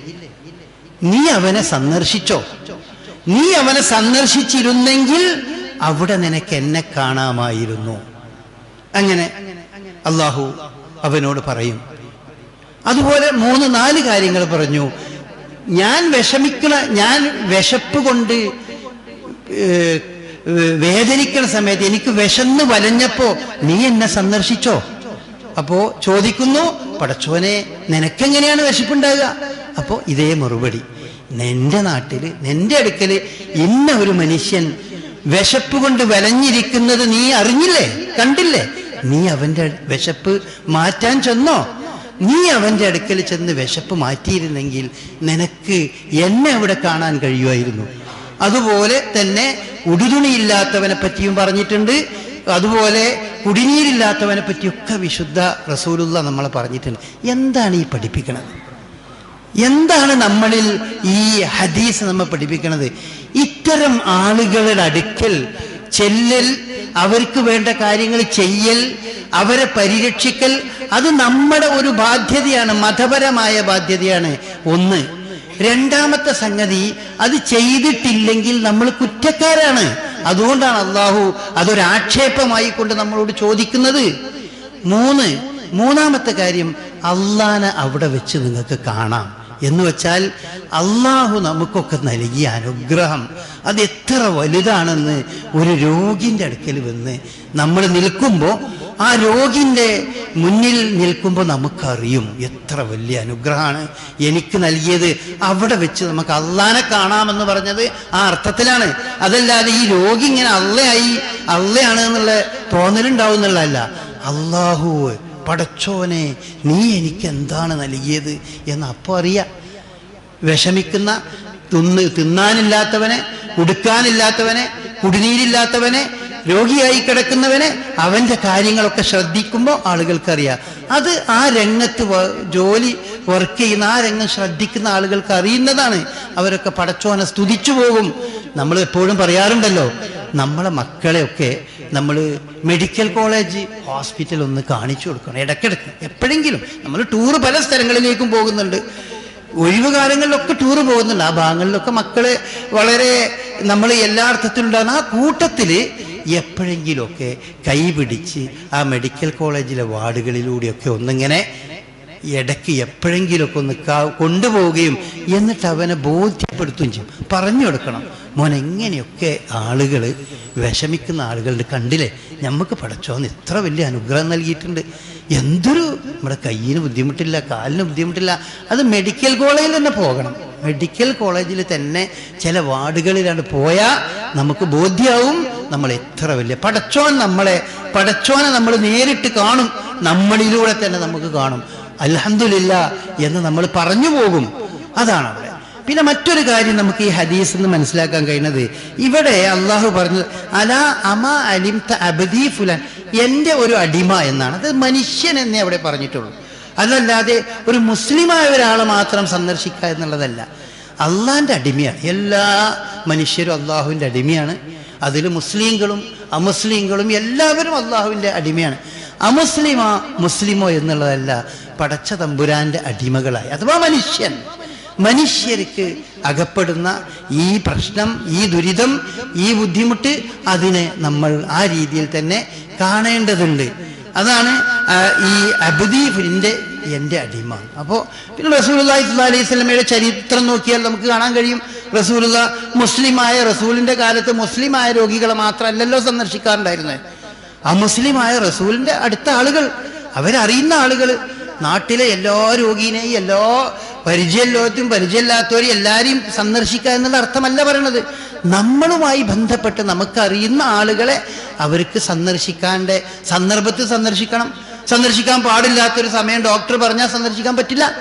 നീ അവനെ സന്ദർശിച്ചോ? നീ അവനെ സന്ദർശിച്ചിരുന്നെങ്കിൽ അവിടെ നിനക്ക് എന്നെ കാണാമായിരുന്നു. അങ്ങനെ അള്ളാഹു അവനോട് പറയും. അതുപോലെ മൂന്ന് നാല് കാര്യങ്ങൾ പറഞ്ഞു. ഞാൻ വിഷമിക്കണ ഞാൻ വിശപ്പ് കൊണ്ട് വേദനിക്കണ സമയത്ത് എനിക്ക് വിശന്ന് വലഞ്ഞപ്പോ നീ എന്നെ സന്ദർശിച്ചോ? അപ്പോ ചോദിക്കുന്നു പടച്ചോനെ നിനക്കെങ്ങനെയാണ് വിശപ്പുണ്ടാകുക? അപ്പോ ഇതേ മറുപടി. നിന്റെ നാട്ടിൽ നിന്റെ അടുക്കൽ ഇന്ന ഒരു മനുഷ്യൻ വിശപ്പ് കൊണ്ട് വലഞ്ഞിരിക്കുന്നത് നീ അറിഞ്ഞില്ലേ? കണ്ടില്ലേ? നീ അവന്റെ വിശപ്പ് മാറ്റാൻ ചെന്നോ? നീ അവന്റെ അടുക്കൽ ചെന്ന് വിശപ്പ് മാറ്റിയിരുന്നെങ്കിൽ നിനക്ക് എന്നെ അവിടെ കാണാൻ കഴിയുമായിരുന്നു. അതുപോലെ തന്നെ ഉടുതുണിയില്ലാത്തവനെ പറ്റിയും പറഞ്ഞിട്ടുണ്ട്. അതുപോലെ കുടിനീരില്ലാത്തവനെ പറ്റിയൊക്കെ വിശുദ്ധ റസൂലുള്ള നമ്മളെ പറഞ്ഞിട്ടുണ്ട്. എന്താണ് ഈ പഠിപ്പിക്കുന്നത് എന്താണ് നമ്മളിൽ ഈ ഹദീസ് നമ്മൾ പഠിപ്പിക്കുന്നത് ഇത്തരം ആളുകളുടെ അടുക്കൽ ചെല്ലൽ അവർക്ക് വേണ്ട കാര്യങ്ങൾ ചെയ്യൽ അവരെ പരിരക്ഷിക്കൽ അത് നമ്മുടെ ഒരു ബാധ്യതയാണ് മതപരമായ ബാധ്യതയാണ്. ഒന്ന് രണ്ടാമത്തെ സംഗതി അത് ചെയ്തിട്ടില്ലെങ്കിൽ നമ്മൾ കുറ്റക്കാരാണ്. അതുകൊണ്ടാണ് അള്ളാഹു അതൊരാക്ഷേപമായി കൊണ്ട് നമ്മളോട് ചോദിക്കുന്നത്. മൂന്ന് മൂന്നാമത്തെ കാര്യം അള്ളാനെ അവിടെ വെച്ച് നിങ്ങൾക്ക് കാണാം. എന്ന് വെച്ചാൽ അള്ളാഹു നമുക്കൊക്കെ നൽകിയ അനുഗ്രഹം. അത് എത്ര വലുതാണെന്ന് ഒരു രോഗിന്റെ അടുക്കൽ വന്ന് നമ്മൾ നിൽക്കുമ്പോൾ ആ രോഗിന്റെ മുന്നിൽ നിൽക്കുമ്പോൾ നമുക്കറിയും എത്ര വലിയ അനുഗ്രഹമാണ് എനിക്ക് നൽകിയത്. അവിടെ വെച്ച് നമുക്ക് അള്ളാനെ കാണാമെന്ന് പറഞ്ഞത് ആ അർത്ഥത്തിലാണ്. അതല്ലാതെ ഈ രോഗി ഇങ്ങനെ അള്ളയായി അള്ളയാണ് എന്നുള്ള തോന്നലുണ്ടാവും എന്നുള്ളതല്ല. അള്ളാഹു പടച്ചോനെ നീ എനിക്ക് എന്താണ് നൽകിയത് എന്ന് അപ്പോൾ അറിയാം. വിഷമിക്കുന്ന തിന്ന് തിന്നാനില്ലാത്തവനെ ഉടുക്കാനില്ലാത്തവനെ കുടിനീരില്ലാത്തവനെ രോഗിയായി കിടക്കുന്നവനെ അവന്റെ കാര്യങ്ങളൊക്കെ ശ്രദ്ധിക്കുമ്പോൾ ആളുകൾക്കറിയാം. അത് ആ രംഗത്ത് ജോലി വർക്ക് ചെയ്യുന്ന ആ രംഗം ശ്രദ്ധിക്കുന്ന ആളുകൾക്ക് അറിയുന്നതാണ്. അവരൊക്കെ പടച്ചോനെ സ്തുതിച്ചു പോകും. നമ്മൾ എപ്പോഴും പറയാറുണ്ടല്ലോ നമ്മളെ മക്കളെയൊക്കെ നമ്മൾ മെഡിക്കൽ കോളേജ് ഹോസ്പിറ്റൽ ഒന്ന് കാണിച്ചു കൊടുക്കണം. ഇടയ്ക്കിടയ്ക്ക് എപ്പോഴെങ്കിലും നമ്മൾ ടൂറ് പല സ്ഥലങ്ങളിലേക്കും പോകുന്നുണ്ട്. ഒഴിവ് കാലങ്ങളിലൊക്കെ ടൂർ പോകുന്നുണ്ട്. ആ ഭാഗങ്ങളിലൊക്കെ മക്കൾ വളരെ നമ്മൾ എല്ലാ അർത്ഥത്തിലുണ്ടാകുന്ന ആ കൂട്ടത്തിൽ എപ്പോഴെങ്കിലുമൊക്കെ കൈപിടിച്ച് ആ മെഡിക്കൽ കോളേജിലെ വാർഡുകളിലൂടെയൊക്കെ ഒന്നിങ്ങനെ ഇടയ്ക്ക് എപ്പോഴെങ്കിലുമൊക്കെ ഒന്ന് കൊണ്ടുപോവുകയും എന്നിട്ട് അവനെ ബോധ്യപ്പെടുത്തുകയും ചെയ്യും. പറഞ്ഞു കൊടുക്കണം. മോൻ എങ്ങനെയൊക്കെ ആളുകൾ വിഷമിക്കുന്ന ആളുകളുടെ കണ്ടില്ലേ? നമുക്ക് പഠിച്ചോന്ന് ഇത്ര വലിയ അനുഗ്രഹം നൽകിയിട്ടുണ്ട്. എന്തൊരു നമ്മുടെ കയ്യിന് ബുദ്ധിമുട്ടില്ല കാലിന് ബുദ്ധിമുട്ടില്ല. അത് മെഡിക്കൽ കോളേജിൽ തന്നെ പോകണം. മെഡിക്കൽ കോളേജിൽ തന്നെ ചില വാർഡുകളിലാണ് പോയാൽ നമുക്ക് ബോധ്യമാവും നമ്മൾ എത്ര വലിയ പടച്ചോൻ നമ്മളെ പടച്ചോനെ നമ്മൾ നേരിട്ട് കാണും. നമ്മളിലൂടെ തന്നെ നമുക്ക് കാണും. അൽഹംദുലില്ല എന്ന് നമ്മൾ പറഞ്ഞു പോകും. അതാണ് അവിടെ. പിന്നെ മറ്റൊരു കാര്യം നമുക്ക് ഈ ഹദീസ് എന്ന് മനസ്സിലാക്കാൻ കഴിയുന്നത് ഇവിടെ അള്ളാഹു പറഞ്ഞത് അല അമ അലിം അബദി ഫുലാൻ. എന്റെ ഒരു അടിമ എന്നാണ്. അത് മനുഷ്യൻ എന്നേ അവിടെ പറഞ്ഞിട്ടുള്ളൂ. അതല്ലാതെ ഒരു മുസ്ലിമായ ഒരാളെ മാത്രം സന്ദർശിക്കുക എന്നുള്ളതല്ല. അള്ളാഹിന്റെ അടിമയാണ്. എല്ലാ മനുഷ്യരും അള്ളാഹുവിന്റെ അടിമയാണ്. അതിൽ മുസ്ലിങ്ങളും അമുസ്ലിങ്ങളും എല്ലാവരും അള്ളാഹുവിന്റെ അടിമയാണ്. അമുസ്ലിമാ മുസ്ലിമോ എന്നുള്ളതല്ല പടച്ച തമ്പുരാന്റെ അടിമകളായി. അഥവാ മനുഷ്യൻ. മനുഷ്യർക്ക് അകപ്പെടുന്ന ഈ പ്രശ്നം ഈ ദുരിതം ഈ ബുദ്ധിമുട്ട് അതിനെ നമ്മൾ ആ രീതിയിൽ തന്നെ കാണേണ്ടതുണ്ട്. അതാണ് ഈ അബുദീഫിന്റെ എന്റെ അടിമ. അപ്പോൾ പിന്നെ സ്വല്ലല്ലാഹി അലൈഹി ചരിത്രം നോക്കിയാൽ നമുക്ക് കാണാൻ കഴിയും. റസൂലുള്ള മുസ്ലിമായ റസൂലിന്റെ കാലത്ത് മുസ്ലിമായ രോഗികളെ മാത്രമല്ലല്ലോ സന്ദർശിക്കാറുണ്ടായിരുന്നത്. അമുസ്ലിമായ റസൂലിന്റെ അടുത്ത ആളുകൾ അവരറിയുന്ന ആളുകൾ നാട്ടിലെ എല്ലാ രോഗീനെയും എല്ലാ പരിചയമില്ലാത്തും പരിചയമില്ലാത്തവരും എല്ലാവരെയും സന്ദർശിക്കുക എന്നുള്ള അർത്ഥമല്ല പറയണത്. നമ്മളുമായി ബന്ധപ്പെട്ട് നമുക്കറിയുന്ന ആളുകളെ അവർക്ക് സന്ദർശിക്കാന്റെ സന്ദർഭത്തിൽ സന്ദർശിക്കണം. സന്ദർശിക്കാൻ പാടില്ലാത്തൊരു സമയം ഡോക്ടർ പറഞ്ഞാൽ സന്ദർശിക്കാൻ പറ്റില്ല.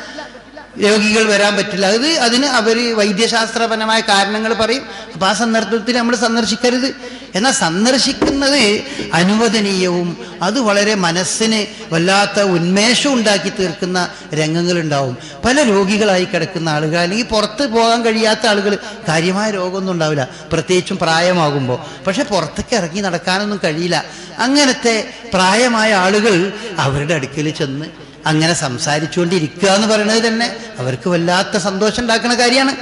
രോഗികൾ വരാൻ പറ്റില്ല. അത് അതിന് അവർ വൈദ്യശാസ്ത്രപരമായ കാരണങ്ങൾ പറയും. അപ്പം ആ സന്ദർഭത്തിൽ നമ്മൾ സന്ദർശിക്കരുത്. എന്നാൽ സന്ദർശിക്കുന്നത് അനുവദനീയവും അത് വളരെ മനസ്സിന് വല്ലാത്ത ഉന്മേഷം ഉണ്ടാക്കി തീർക്കുന്ന രംഗങ്ങളുണ്ടാവും. പല രോഗികളായി കിടക്കുന്ന ആളുകൾ അല്ലെങ്കിൽ പുറത്ത് പോകാൻ കഴിയാത്ത ആളുകൾ കാര്യമായ രോഗമൊന്നും ഉണ്ടാവില്ല. പ്രത്യേകിച്ചും പ്രായമാകുമ്പോൾ. പക്ഷെ പുറത്തേക്ക് ഇറങ്ങി നടക്കാനൊന്നും കഴിയില്ല. അങ്ങനത്തെ പ്രായമായ ആളുകൾ അവരുടെ അടുക്കൽ ചെന്ന് അങ്ങനെ സംസാരിച്ചുകൊണ്ടിരിക്കുക എന്ന് പറയുന്നത് തന്നെ അവർക്ക് വല്ലാത്ത സന്തോഷം ഉണ്ടാക്കുന്ന കാര്യമാണ്.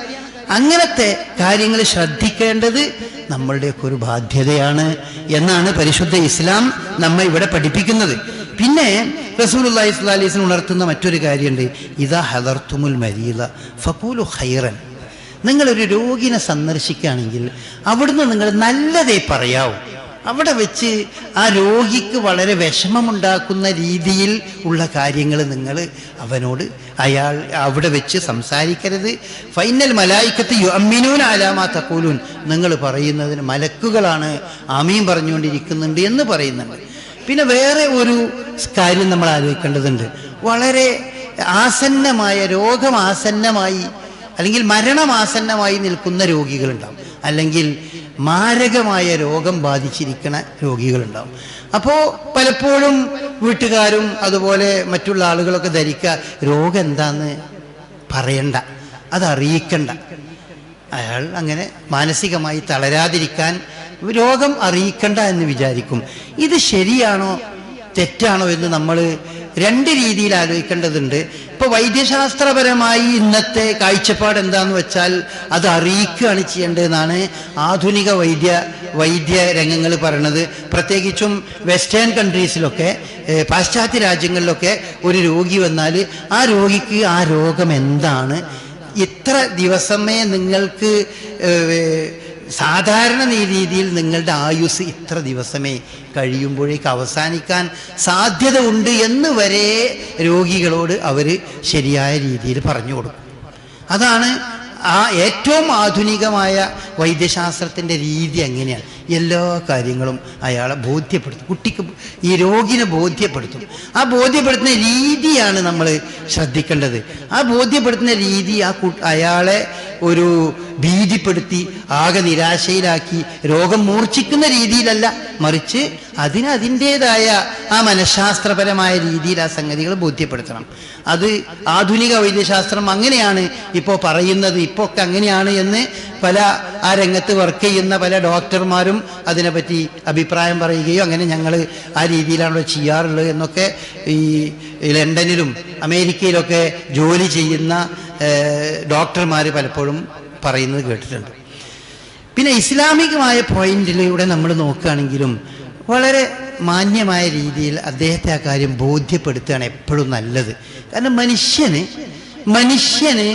അങ്ങനത്തെ കാര്യങ്ങൾ ശ്രദ്ധിക്കേണ്ടത് നമ്മളുടെയൊക്കെ ഒരു ബാധ്യതയാണ് എന്നാണ് പരിശുദ്ധ ഇസ്ലാം നമ്മെ ഇവിടെ പഠിപ്പിക്കുന്നത്. പിന്നെ അലൈഹി വസല്ലം ഉണർത്തുന്ന മറ്റൊരു കാര്യമുണ്ട്. ഇതാ ഹദർത്തുമുൽ മരീദ ഫഖൂലു ഹൈറൻ നിങ്ങളൊരു രോഗിനെ സന്ദർശിക്കുകയാണെങ്കിൽ അവിടുന്ന് നിങ്ങൾ നല്ലതേ പറയാവൂ. അവിടെ വെച്ച് ആ രോഗിക്ക് വളരെ വിഷമമുണ്ടാക്കുന്ന രീതിയിൽ ഉള്ള കാര്യങ്ങൾ നിങ്ങൾ അവനോട് അയാൾ അവിടെ വെച്ച് സംസാരിക്കരുത്. ഫൈനൽ മലായിക്കത്ത് അമ്മിനൂൻ ആലാമാ തക്കൂലൂൻ നിങ്ങൾ പറയുന്നതിന് മലക്കുകളാണ് ആമീൻ പറഞ്ഞുകൊണ്ടിരിക്കുന്നുണ്ട് എന്ന് പറയുന്നുണ്ട്. പിന്നെ വേറെ ഒരു കാര്യം നമ്മൾ ആലോചിക്കേണ്ടതുണ്ട്. വളരെ ആസന്നമായ രോഗം ആസന്നമായി അല്ലെങ്കിൽ മരണമാസന്നമായി നിൽക്കുന്ന രോഗികളുണ്ടാവും. അല്ലെങ്കിൽ മാരകമായ രോഗം ബാധിച്ചിരിക്കുന്ന രോഗികളുണ്ടാവും. അപ്പോൾ പലപ്പോഴും വീട്ടുകാരും അതുപോലെ മറ്റുള്ള ആളുകളൊക്കെ ധരിക്കുക രോഗം എന്താന്ന് പറയണ്ട അതറിയിക്കണ്ട. അയാൾ അങ്ങനെ മാനസികമായി തളരാതിരിക്കാൻ രോഗം അറിയിക്കണ്ട എന്ന് വിചാരിക്കും. ഇത് ശരിയാണോ തെറ്റാണോ എന്ന് നമ്മൾ രണ്ട് രീതിയിൽ ആലോചിക്കേണ്ടതുണ്ട്. ഇപ്പൊ വൈദ്യശാസ്ത്രപരമായി ഇന്നത്തെ കാഴ്ചപ്പാട് എന്താന്ന് വെച്ചാൽ അത് അറിയിക്കുകയാണ് ചെയ്യേണ്ടതെന്നാണ് ആധുനിക വൈദ്യ വൈദ്യ രംഗങ്ങൾ പറയണത്. പ്രത്യേകിച്ചും വെസ്റ്റേൺ കൺട്രീസിലൊക്കെ പാശ്ചാത്യ രാജ്യങ്ങളിലൊക്കെ ഒരു രോഗി വന്നാൽ ആ രോഗിക്ക് ആ രോഗം എന്താണ്? ഇത്ര ദിവസമേ നിങ്ങൾക്ക് സാധാരണ രീതിയിൽ നിങ്ങളുടെ ആയുസ് ഇത്ര ദിവസമേ കഴിയുമ്പോഴേക്ക് അവസാനിക്കാൻ സാധ്യത ഉണ്ട് എന്ന് വരെ രോഗികളോട് അവർ ശരിയായ രീതിയിൽ പറഞ്ഞു കൊടുക്കും. അതാണ് ആ ഏറ്റവും ആധുനികമായ വൈദ്യശാസ്ത്രത്തിന്റെ രീതി എങ്ങനെയാണ്? എല്ലാ കാര്യങ്ങളും അയാളെ ബോധ്യപ്പെടുത്തും. കുട്ടിക്ക് ഈ രോഗിനെ ബോധ്യപ്പെടുത്തും. ആ ബോധ്യപ്പെടുത്തുന്ന രീതിയാണ് നമ്മൾ ശ്രദ്ധിക്കേണ്ടത്. ആ ബോധ്യപ്പെടുത്തുന്ന രീതി ആ അയാളെ ഒരു ഭീതിപ്പെടുത്തി ആകെ നിരാശയിലാക്കി രോഗം മൂർച്ഛിക്കുന്ന രീതിയിലല്ല മറിച്ച് അതിന് അതിന്റെതായ ആ മനഃശാസ്ത്രപരമായ രീതിയിൽ ആ സംഗതികൾ ബോധ്യപ്പെടുത്തണം. അത് ആധുനിക വൈദ്യശാസ്ത്രം അങ്ങനെയാണ് ഇപ്പോൾ പറയുന്നത് ഇപ്പോൾ ഒക്കെ അങ്ങനെയാണ് എന്ന് പല ആ രംഗത്ത് വർക്ക് ചെയ്യുന്ന പല ഡോക്ടർമാരും അതിനെപ്പറ്റി അഭിപ്രായം പറയുകയോ അങ്ങനെ ഞങ്ങൾ ആ രീതിയിലാണല്ലോ ചെയ്യാറുള്ളത് എന്നൊക്കെ ഈ ലണ്ടനിലും അമേരിക്കയിലൊക്കെ ജോലി ചെയ്യുന്ന ഡോക്ടർമാർ പലപ്പോഴും പറയുന്നത് കേട്ടിട്ടുണ്ട്. പിന്നെ ഇസ്ലാമികമായ പോയിന്റിലൂടെ നമ്മൾ നോക്കുകയാണെങ്കിലും വളരെ മാന്യമായ രീതിയിൽ അദ്ദേഹത്തെ ആ കാര്യം ബോധ്യപ്പെടുത്തുകയാണ് എപ്പോഴും നല്ലത്. കാരണം മനുഷ്യന് മനുഷ്യന്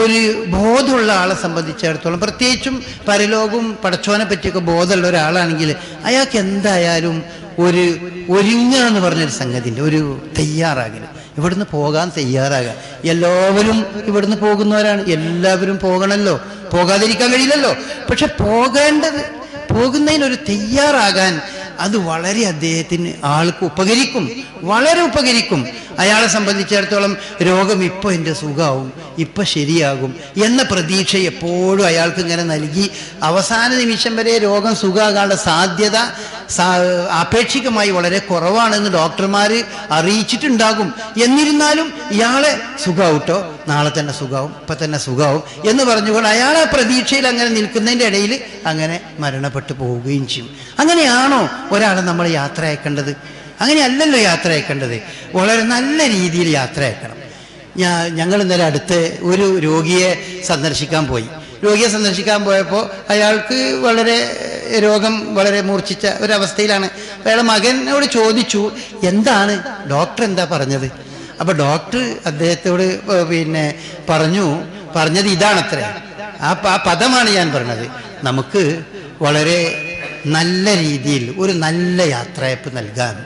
ഒരു ബോധമുള്ള ആളെ സംബന്ധിച്ചിടത്തോളം പ്രത്യേകിച്ചും പരലോകവും പടച്ചോനെ പറ്റിയൊക്കെ ബോധമുള്ള ഒരാളാണെങ്കിൽ അയാൾക്ക് എന്തായാലും ഒരു ഒരുങ്ങുക എന്ന് പറഞ്ഞൊരു സംഗതിന്റെ ഒരു തയ്യാറാകൽ ഇവിടുന്ന് പോകാൻ തയ്യാറാകുക എല്ലാവരും ഇവിടുന്ന് പോകുന്നവരാണ്. എല്ലാവരും പോകണമല്ലോ പോകാതിരിക്കാൻ കഴിയില്ലല്ലോ. പക്ഷെ പോകേണ്ടത് പോകുന്നതിനൊരു തയ്യാറാകാൻ അത് വളരെ അദ്ദേഹത്തിന് ആൾക്ക് ഉപകരിക്കും. വളരെ ഉപകരിക്കും. അയാളെ സംബന്ധിച്ചിടത്തോളം രോഗം ഇപ്പോൾ എന്റെ സുഖമാവും ഇപ്പം ശരിയാകും എന്ന പ്രതീക്ഷ എപ്പോഴും അയാൾക്ക് ഇങ്ങനെ നൽകി. അവസാന നിമിഷം വരെ രോഗം സുഖമാകാനുള്ള സാധ്യത ആപേക്ഷികമായി വളരെ കുറവാണെന്ന് ഡോക്ടർമാർ അറിയിച്ചിട്ടുണ്ടാകും. എന്നിരുന്നാലും ഇയാളെ സുഖാവട്ടോ? നാളെ തന്നെ സുഖാവും ഇപ്പൊ തന്നെ സുഖാവും എന്ന് പറഞ്ഞുകൊണ്ട് അയാൾ ആ പ്രതീക്ഷയിൽ അങ്ങനെ നിൽക്കുന്നതിന്റെ ഇടയിൽ അങ്ങനെ മരണപ്പെട്ടു പോവുകയും ചെയ്യും. അങ്ങനെയാണോ ഒരാളെ നമ്മൾ യാത്ര അയക്കേണ്ടത്? അങ്ങനെയല്ലല്ലോ യാത്ര അയക്കേണ്ടത്. വളരെ നല്ല രീതിയിൽ യാത്ര അയക്കണം. ഞാൻ ഞങ്ങൾ ഇന്നലെ അടുത്ത് ഒരു രോഗിയെ സന്ദർശിക്കാൻ പോയി. രോഗിയെ സന്ദർശിക്കാൻ പോയപ്പോൾ അയാൾക്ക് വളരെ രോഗം വളരെ മൂർച്ഛിച്ച ഒരവസ്ഥയിലാണ്. അയാളെ മകനോട് ചോദിച്ചു എന്താണ്? ഡോക്ടർ എന്താ പറഞ്ഞത്? അപ്പോൾ ഡോക്ടർ അദ്ദേഹത്തോട് പിന്നെ പറഞ്ഞു പറഞ്ഞത് ഇതാണത്രേ. ആ പദമാണ് ഞാൻ പറഞ്ഞത്. നമുക്ക് വളരെ നല്ല രീതിയിൽ ഒരു നല്ല യാത്രയപ്പ് നൽകാൻ.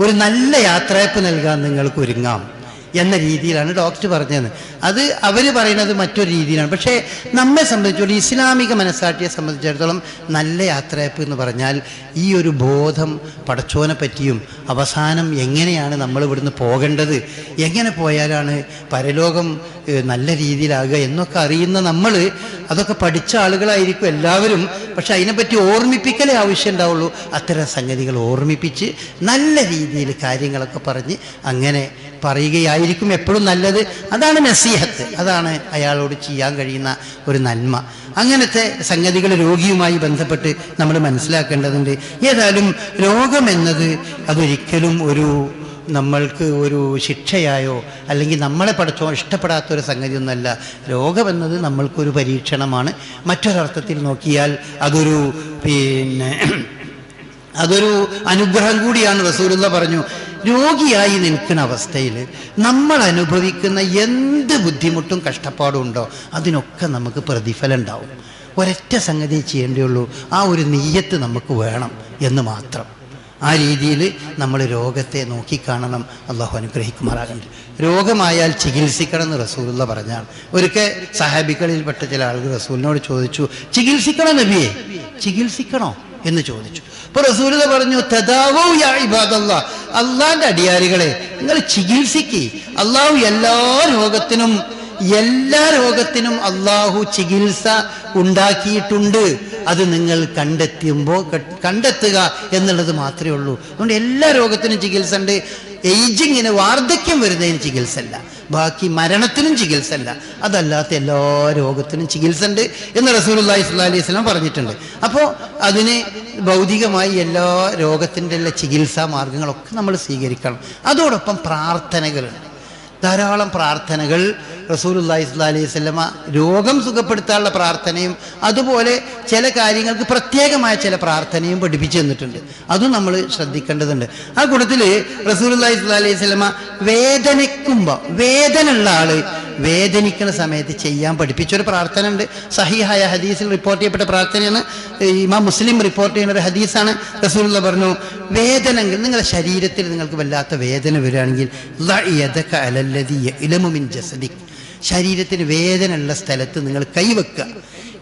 ഒരു നല്ല യാത്രയപ്പ് നൽകാൻ നിങ്ങൾക്ക് ഒരുങ്ങാം എന്ന രീതിയിലാണ് ഡോക്ടർ പറഞ്ഞത്. അത് അവർ പറയുന്നത് മറ്റൊരു രീതിയിലാണ്. പക്ഷേ നമ്മെ സംബന്ധിച്ചിടത്തോളം ഇസ്ലാമിക മനസ്സാട്ടിയെ സംബന്ധിച്ചിടത്തോളം നല്ല യാത്രയപ്പ് എന്ന് പറഞ്ഞാൽ ഈ ഒരു ബോധം പടച്ചോനെ പറ്റിയും അവസാനം എങ്ങനെയാണ് നമ്മൾ ഇവിടുന്ന് പോകേണ്ടത് എങ്ങനെ പോയാലാണ് പരലോകം നല്ല രീതിയിലാകുക എന്നൊക്കെ അറിയുന്ന നമ്മൾ അതൊക്കെ പഠിച്ച ആളുകളായിരിക്കും എല്ലാവരും. പക്ഷെ അതിനെപ്പറ്റി ഓർമ്മിപ്പിക്കലേ ആവശ്യം ഉണ്ടാവുള്ളൂ. അത്തരം സംഗതികൾ ഓർമ്മിപ്പിച്ച് നല്ല രീതിയിൽ കാര്യങ്ങളൊക്കെ പറഞ്ഞ് അങ്ങനെ പറയുകയായിരിക്കും എപ്പോഴും നല്ലത്. അതാണ് നസീഹത്ത്. അതാണ് അയാളോട് ചെയ്യാൻ കഴിയുന്ന ഒരു നന്മ. അങ്ങനത്തെ സംഗതികൾ രോഗിയുമായി ബന്ധപ്പെട്ട് നമ്മൾ മനസ്സിലാക്കേണ്ടതുണ്ട്. ഏതായാലും രോഗമെന്നത് അതൊരിക്കലും ഒരു നമ്മൾക്ക് ഒരു ശിക്ഷയായോ അല്ലെങ്കിൽ നമ്മളെ പഠിച്ചോ ഇഷ്ടപ്പെടാത്ത ഒരു സംഗതിയൊന്നുമല്ല രോഗമെന്നത് നമ്മൾക്കൊരു പരീക്ഷണമാണ്. മറ്റൊരർത്ഥത്തിൽ നോക്കിയാൽ അതൊരു പിന്നെ അതൊരു അനുഗ്രഹം കൂടിയാണ് റസൂലുള്ള പറഞ്ഞു. രോഗിയായി നിൽക്കുന്ന അവസ്ഥയിൽ നമ്മൾ അനുഭവിക്കുന്ന എന്ത് ബുദ്ധിമുട്ടും കഷ്ടപ്പാടും ഉണ്ടോ അതിനൊക്കെ നമുക്ക് പ്രതിഫലം ഉണ്ടാവും. ഒരൊറ്റ സംഗതി ചെയ്യേണ്ടിയുള്ളൂ ആ ഒരു നെയ്യത്ത് നമുക്ക് വേണം എന്ന് മാത്രം. ആ രീതിയിൽ നമ്മൾ രോഗത്തെ നോക്കിക്കാണണം. അള്ളാഹു അനുഗ്രഹിക്കുമാറാകണ്ട രോഗമായാൽ ചികിത്സിക്കണം എന്ന് റസൂലുള്ള പറഞ്ഞാണ്. ഒരിക്കൽ സഹാബികളിൽപ്പെട്ട ചില ആളുകൾ റസൂലിനോട് ചോദിച്ചു ചികിത്സിക്കണം നബിയെ? ചികിത്സിക്കണോ? എന്ന് ചോദിച്ചു. അപ്പൊ റസൂലത പറഞ്ഞു തദാവോ അള്ളാന്റെ അടിയാരികളെ നിങ്ങൾ ചികിത്സിക്ക്. അള്ളാഹു എല്ലാ രോഗത്തിനും എല്ലാ രോഗത്തിനും അള്ളാഹു ചികിത്സ ഉണ്ടാക്കിയിട്ടുണ്ട്. അത് നിങ്ങൾ കണ്ടെത്തുമ്പോൾ കണ്ടെത്തുക എന്നുള്ളത് മാത്രമേ ഉള്ളൂ. അതുകൊണ്ട് എല്ലാ രോഗത്തിനും ചികിത്സ ഉണ്ട്. ഏജിങ്ങിന് വാർദ്ധക്യം വരുന്നതിന് ചികിത്സ അല്ല ബാക്കി മരണത്തിനും ചികിത്സ അല്ല അതല്ലാത്ത എല്ലാ രോഗത്തിനും ചികിത്സ ഉണ്ട് എന്ന് റസൂലുള്ളാഹി സ്വല്ലല്ലാഹി അലൈഹി സ്വലാം പറഞ്ഞിട്ടുണ്ട്. അപ്പോൾ അതിന് ഭൗതികമായി എല്ലാ രോഗത്തിന്റെ ഉള്ള ചികിത്സാ മാർഗങ്ങളൊക്കെ നമ്മൾ സ്വീകരിക്കണം. അതോടൊപ്പം പ്രാർത്ഥനകളുണ്ട് ധാരാളം പ്രാർത്ഥനകൾ റസൂലുല്ലാഹി സ്വല്ലല്ലാഹി അലൈഹി വസല്ലമ രോഗം സുഖപ്പെടുത്താനുള്ള പ്രാർത്ഥനയും അതുപോലെ ചില കാര്യങ്ങൾക്ക് പ്രത്യേകമായ ചില പ്രാർത്ഥനയും പഠിപ്പിച്ചു തന്നിട്ടുണ്ട്. അതും നമ്മൾ ശ്രദ്ധിക്കേണ്ടതുണ്ട്. ആ കൂട്ടത്തിൽ റസൂലുല്ലാഹി സ്വല്ലല്ലാഹി അലൈഹി വസല്ലമ വേദനിക്കുമ്പോൾ വേദന ഉള്ള ആൾ വേദനിക്കുന്ന സമയത്ത് ചെയ്യാൻ പഠിപ്പിച്ചൊരു പ്രാർത്ഥന ഉണ്ട് സഹിഹായ ഹദീസിൽ റിപ്പോർട്ട് ചെയ്യപ്പെട്ട പ്രാർത്ഥനയാണ്. ഇമാം മുസ്ലിം റിപ്പോർട്ട് ചെയ്യുന്ന ഒരു ഹദീസാണ്. റസൂലുള്ള പറഞ്ഞു വേദനെങ്കിൽ നിങ്ങളുടെ ശരീരത്തിൽ നിങ്ങൾക്ക് വല്ലാത്ത വേദന വരികയാണെങ്കിൽ ഇലമുമിൻ ജസദിക്. ശരീരത്തിന് വേദനയുള്ള സ്ഥലത്ത് നിങ്ങൾ കൈവെക്കുക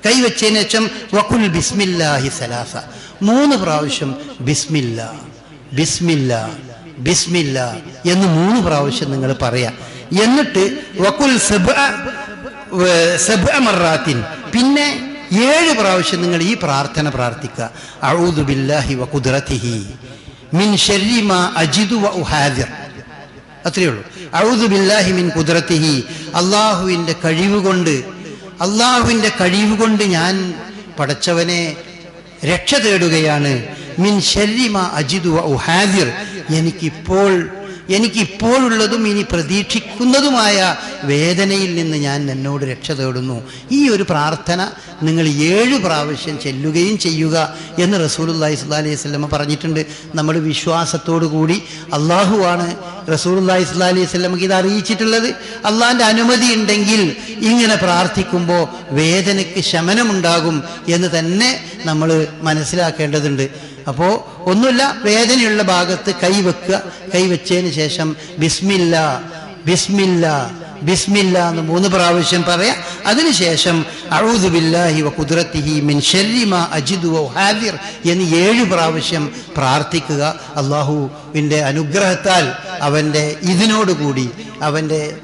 കൈവച്ചതിന് ശേഷം വക്കുൽ ബിസ്മില്ലാഹി സലാസ. മൂന്ന് പ്രാവശ്യം ബിസ്മില്ല ബിസ്മില്ല ബിസ്മില്ല എന്ന് മൂന്ന് പ്രാവശ്യം നിങ്ങൾ പറയാം. എന്നിട്ട് വക്കുൽ സബ്അ വ- മറാത്തിൻ. പിന്നെ ഏഴ് പ്രാവശ്യം നിങ്ങൾ ഈ പ്രാർത്ഥന പ്രാർത്ഥിക്കുക. അഊദു ബില്ലാഹി വ മിൻ അജിതു അജിദു വ ഉഹാദിർ. അത്രയേ ഉള്ളൂ. അഊദു ബില്ലാഹിമിൻ കുതിരത്തിഹി അള്ളാഹുവിന്റെ കഴിവ് കൊണ്ട് അള്ളാഹുവിന്റെ കഴിവ് കൊണ്ട് ഞാൻ പടച്ചവനെ രക്ഷ തേടുകയാണ്. മിൻ ശരിമ അജിദു വ ഉഹാദിർ. എനിക്കിപ്പോൾ എനിക്കിപ്പോഴുള്ളതും ഇനി പ്രതീക്ഷിക്കുന്നതുമായ വേദനയിൽ നിന്ന് ഞാൻ എന്നോട് രക്ഷ തേടുന്നു. ഈ ഒരു പ്രാർത്ഥന നിങ്ങൾ ഏഴ് പ്രാവശ്യം ചെല്ലുകയും ചെയ്യുക എന്ന് റസൂലുല്ലാഹി സ്വല്ലല്ലാഹി അലൈഹി സ്വലമ പറഞ്ഞിട്ടുണ്ട്. നമ്മൾ വിശ്വാസത്തോടു കൂടി അള്ളാഹുവാണ് റസൂലുല്ലാഹി സ്വല്ലല്ലാഹി അലൈഹി സ്വലമക്ക് ഇത് അറിയിച്ചിട്ടുള്ളത്. അള്ളാഹിന്റെ അനുമതി ഉണ്ടെങ്കിൽ ഇങ്ങനെ പ്രാർത്ഥിക്കുമ്പോൾ വേദനയ്ക്ക് ശമനമുണ്ടാകും എന്ന് തന്നെ നമ്മൾ മനസ്സിലാക്കേണ്ടതുണ്ട്. അപ്പോൾ ഒന്നുമില്ല വേദനയുള്ള ഭാഗത്ത് കൈവെക്കുക കൈവച്ചതിന് ശേഷം ബിസ്മില്ല ബിസ്മില്ല ബിസ്മില്ല എന്ന് മൂന്ന് പ്രാവശ്യം പറയാം. അതിനുശേഷം വ മിൻ അജിദു വ ഉഹാദിർ എന്ന് ഏഴ് പ്രാവശ്യം പ്രാർത്ഥിക്കുക. അള്ളാഹുവിന്റെ അനുഗ്രഹത്താൽ അവന്റെ ഇതിനോടുകൂടി അവന്റെ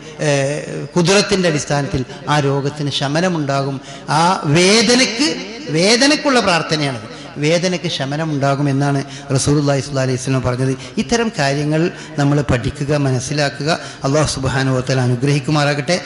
കുതിരത്തിന്റെ അടിസ്ഥാനത്തിൽ ആ രോഗത്തിന് ശമനമുണ്ടാകും. ആ വേദനയ്ക്ക് വേദനയ്ക്കുള്ള പ്രാർത്ഥനയാണത് വേദനയ്ക്ക് ശമനമുണ്ടാകും എന്നാണ് റസൂലുള്ളാഹി സ്വല്ലല്ലാഹി അലൈഹി സ്വലം പറഞ്ഞത്. ഇത്തരം കാര്യങ്ങൾ നമ്മൾ പഠിക്കുക മനസ്സിലാക്കുക. അള്ളാഹു വ അനുഗ്രഹിക്കുമാറാകട്ടെ.